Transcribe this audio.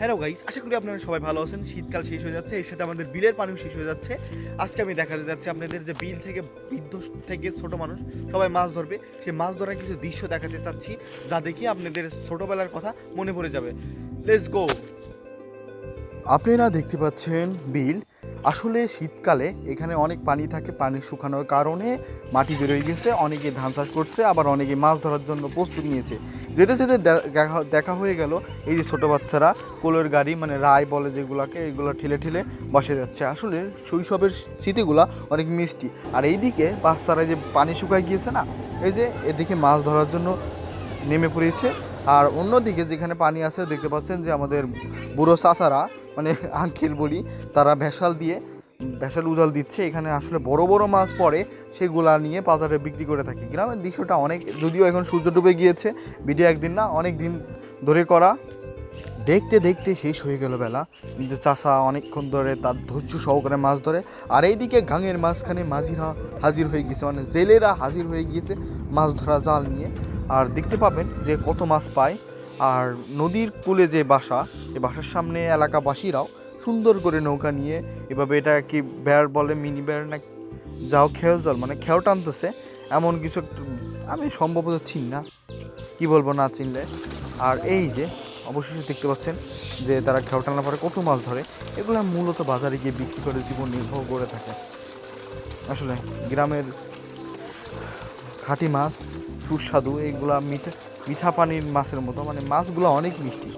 Hello guys আশা করি আপনারা সবাই ভালো আছেন। শীতকাল শেষ হয়ে যাচ্ছে। এর সাথে আমাদের বিলের পানিও শেষ হয়ে যাচ্ছে। আজকে আমি দেখাতে যাচ্ছি আপনাদের যে বিল থেকে বৃদ্ধ থেকে ছোট মানুষ, সবাই মাছ ধরবে। সেই মাছ ধরার কিছু দৃশ্য দেখাতে চাচ্ছি, যা দেখি আপনাদের ছোটবেলার কথা মনে পড়ে যাবে। লেটস গো আপনারা দেখতে পাচ্ছেন বিল। আসলে শীতকালে এখানে অনেক পানি থাকে, পানি শুকানোর কারণে মাটি বেরোয় গেছে। অনেকে ধান চাষ করছে, আবার অনেকে মাছ ধরার জন্য প্রস্তুত নিয়েছে। যেতে যেতে দেখা- হয়ে গেল এই যে ছোটো বাচ্চারা কোলের গাড়ি মানে রায় বলে যেগুলাকে, এগুলো ঠেলে ঠেলে বসে যাচ্ছে। আসলে শৈশবের স্মৃতিগুলা অনেক মিষ্টি। আর এইদিকে বাচ্চারা যে পানি শুকায় গিয়েছে না, এই যে এদিকে মাছ ধরার জন্য নেমে পড়েছে। আর অন্যদিকে যেখানে পানি আছে, দেখতে পাচ্ছেন যে আমাদের বুড়ো চাচারা মানে আঙ্কেল বলি, তারা ভেসাল দিয়ে ভেসাল উজাল দিচ্ছে, এখানে আসলে বড় বড় মাছ পড়ে, সেগুলা নিয়ে বাজারে বিক্রি করে থাকি। গ্রামের দৃশ্যটা অনেক, যদিও এখন সূর্য ডুবে গিয়েছে, ভিডিও একদিন না, অনেক দিন ধরে করা। দেখতে দেখতে শেষ হয়ে গেল বেলা। কিন্তু চাষা অনেকক্ষণ ধরে তার ধৈর্য সহকারে মাছ ধরে, আর এইদিকে গাঙের মাঝখানে মাঝিরা হাজির হয়ে গিয়েছে মানে জেলেরা হাজির হয়ে গিয়েছে মাছ ধরা জাল নিয়ে। আর দেখতে পাবেন যে কত মাছ পায়। আর নদীর কূলে যে বাসা এই বাসার সামনে এলাকাবাসীরাও সুন্দর করে নৌকা নিয়ে, এভাবে এটা কি বেড় বলে মিনি বেড় না যাও খেয়েও জল মানে খেয়েও টানতেছে, এমন কিছু আমি সম্ভবত চিনি না। কি বলব না চিনলে? আর এই যে, অবশেষে দেখতে পাচ্ছেন যে তারা খেয়াল টানার পরে কত মাছ ধরে, এগুলো মূলত বাজারে গিয়ে বিক্রি করে জীবন নির্ভর করে থাকে। আসলে গ্রামের খাঁটি মাছ, সুস্বাদু এইগুলা মিঠা মিঠা পানির মাছের মতো মানে মাছগুলো অনেক মিষ্টি।